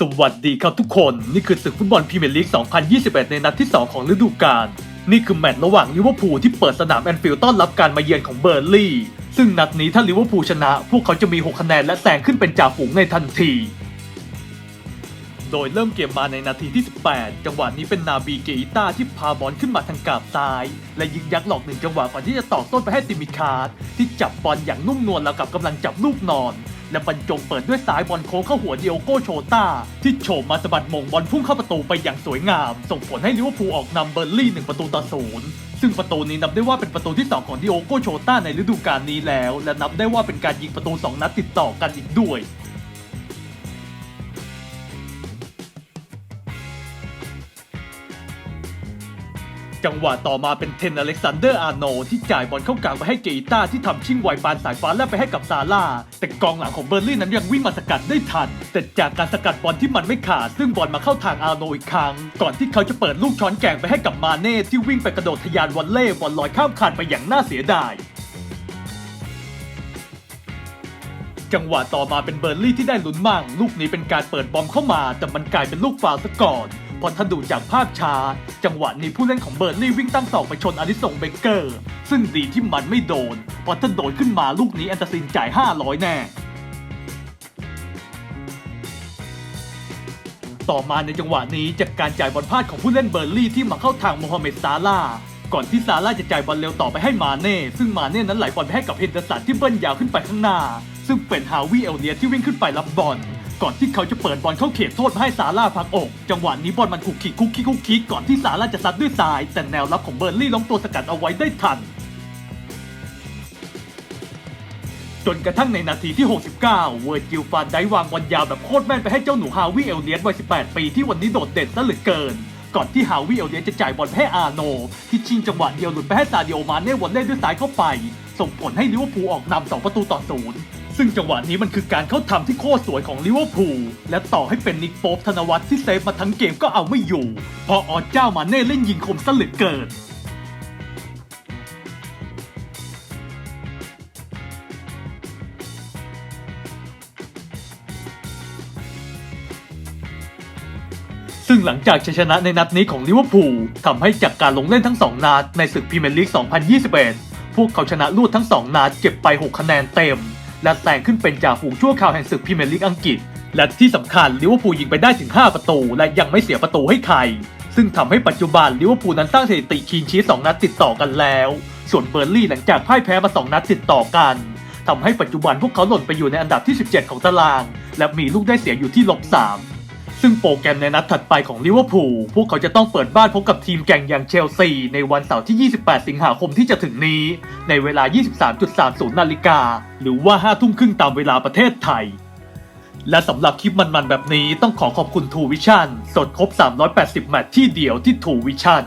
สวัสดีครับทุกคน นี่คือศึกฟุตบอลพรีเมียร์ลีก 2021 ในนัดที่ 2 ของฤดูกาล นี่คือแมตช์ระหว่างลิเวอร์พูลที่เปิดสนามแอนฟิลด์ต้อนรับการมาเยือนของเบอร์ลี่ ซึ่งนัดนี้ถ้าลิเวอร์พูลชนะ พวกเขาจะมี 6 คะแนนและแซงขึ้นเป็นจ่าฝูงในทันทีโดยเริ่มเกมมาในนาทีที่ 18 จังหวะนี้เป็นนาบีเกอิต้าที่พาบอลขึ้นมาทางกาบซ้าย และยิงยักหลอกหนึ่งจังหวะก่อนที่จะตอกต้นไปให้ติมิคาร์ดที่จับบอลอย่างนุ่มนวลแล้วกับกำลังจับลูกนอน และบรรจงเปิดด้วยสายบอลโค้งเข้าหัวเดียวโกโชต้า ที่โฉบมาสะบัดมงบอลพุ่งเข้าประตูไปอย่างสวยงาม ส่งผลให้ลิเวอร์พูลออกนำเบอร์ลี่หนึ่งประตูต่อศูนย์ซึ่งประตูนี้นับได้ว่าเป็นประตูที่สอของดิโอโกโชต้าในฤดูกาลนี้แล้ว และนับได้ว่าเป็นการยิงประตูสองนัดติดต่อกันอีกด้วย จังหวะต่อมาเป็นเทนอเล็กซานเดอร์อาร์โนที่จ่ายบอลเข้ากลางไปให้เกอิต้าที่ทำชิ่งไวปานสายฟ้าและไปให้กับซาร่าแต่กองหลังของเบอร์ลี่นั้นยังวิ่งมาสกัดได้ทัน แต่จากการสกัดบอลที่มันไม่ขาด ซึ่งบอลมาเข้าทางอาร์โนอีกครั้ง ก่อนที่เขาจะเปิดลูกช้อนแกงไปให้กับมาเน่ที่วิ่งไปกระโดดทะยานวอลเล่บอลลอยข้ามคานไปอย่างน่าเสียดายจังหวะต่อมาเป็นเบอร์ลี่ที่ได้ลุ้นมั่งลูกนี้เป็นการเปิดบอมเข้ามา แต่มันกลายเป็นลูกฟาวซะก่อน เพอถ้าดูจากภาพช้า จังหวะนี้ผู้เล่นของเบอร์ลี่วิ่งตั้งศอกไปชนอลิสงเบเกอร์ ซึ่งดีที่มันไม่โดน เพราะถ้าโดนขึ้นมาลูกนี้แอนเตอร์ซินจ่าย 500 แน่ต่อมาในจังหวะนี้จากการจ่ายบอลพลาดของผู้เล่นเบอร์ลี่ที่มาเข้าทางโมฮัมเหม็ดซาลาก่อนที่ซาร่าจะจ่ายบอลเร็วต่อไปให้มาเน่ ซึ่งมาเน่นั้นไหลบอลไปให้กับเฮนเดอร์สันที่เบิ้ลยาวขึ้นไปข้างหน้า ซึ่งเป็นฮาวิเอลเนียที่วิ่งขึ้นไปรับบอล ก่อนที่เขาจะเปิดบอลเข้าเขตโทษมาให้ซาร่าพักอก จังหวะนี้บอลมันคุกคิกคุกคิกคุกคิกก่อนที่ซาร่าจะซัดด้วยซ้าย แต่แนวรับของเบอร์ลี่ล้มตัวสกัดเอาไว้ได้ทัน จนกระทั่งในนาทีที่ 69 เวอร์จิลฟานได้วางบอลยาวแบบโคตรแม่นไปให้เจ้าหนูฮาวิเอลเลียสวัย 18 ปีที่วันนี้โดดเด่นซะเหลือเกินก่อนที่ฮาวิเอลเลียสจะจ่ายบอลไปให้อาโน ที่ชิงจังหวะเดียวหลุดไปให้ซาดิโอมาเน่วันเล่ด้วยซ้ายเข้าไป ส่งผลให้ลิเวอร์พูลออกนำ2ประตูต่อศูนย์ ซึ่งจังหวะนี้มันคือการเข้าทำที่โคตรสวยของลิเวอร์พูลและต่อให้เป็นนิกโป๊ปธนวัฒน์ที่เซฟมาทั้งเกมก็เอาไม่อยู่เพราะออเจ้ามาเน่เล่นยิงคมซะเหลือเกินซึ่งหลังจากชัยชนะในนัดนี้ของลิเวอร์พูลทำให้จากการลงเล่นทั้ง 2 นัดในศึกพรีเมียร์ลีก 2021 พวกเขาชนะรวดทั้ง 2 นัดเก็บไป 6 คะแนนเต็ม และแซงขึ้นเป็นจ่าฝูงชั่วคราวแห่งศึกพรีเมียร์ลีกอังกฤษ และที่สำคัญลิเวอร์พูลยิงไปได้ถึง 5 ประตู และยังไม่เสียประตูให้ใคร ซึ่งทำให้ปัจจุบันลิเวอร์พูลนั้นสร้างสถิติคีนชีส2นัดติดต่อกันแล้ว ส่วนเบอร์ลี่หลังจากพ่ายแพ้มา 2 นัดติดต่อกันทำให้ปัจจุบันพวกเขาหล่นไปอยู่ในอันดับที่ 17 ของตาราง และมีลูกได้เสียอยู่ที่ลบ3 ซึ่งโปรแกรมในนัดถัดไปของลิเวอร์พูลพวกเขาจะต้องเปิดบ้านพบกับทีมแก่งอย่างเชลซี ในวันเสาร์ที่ 28 สิงหาคมที่จะถึงนี้ ในเวลา 23.30 นาฬิกา หรือว่า 5 ทุ่มครึ่งตามเวลาประเทศไทย และสำหรับคลิปมันๆแบบนี้ต้องขอขอบคุณทูวิชั่นสดครบ 380 แมตช์ที่เดียวที่ทูวิชั่น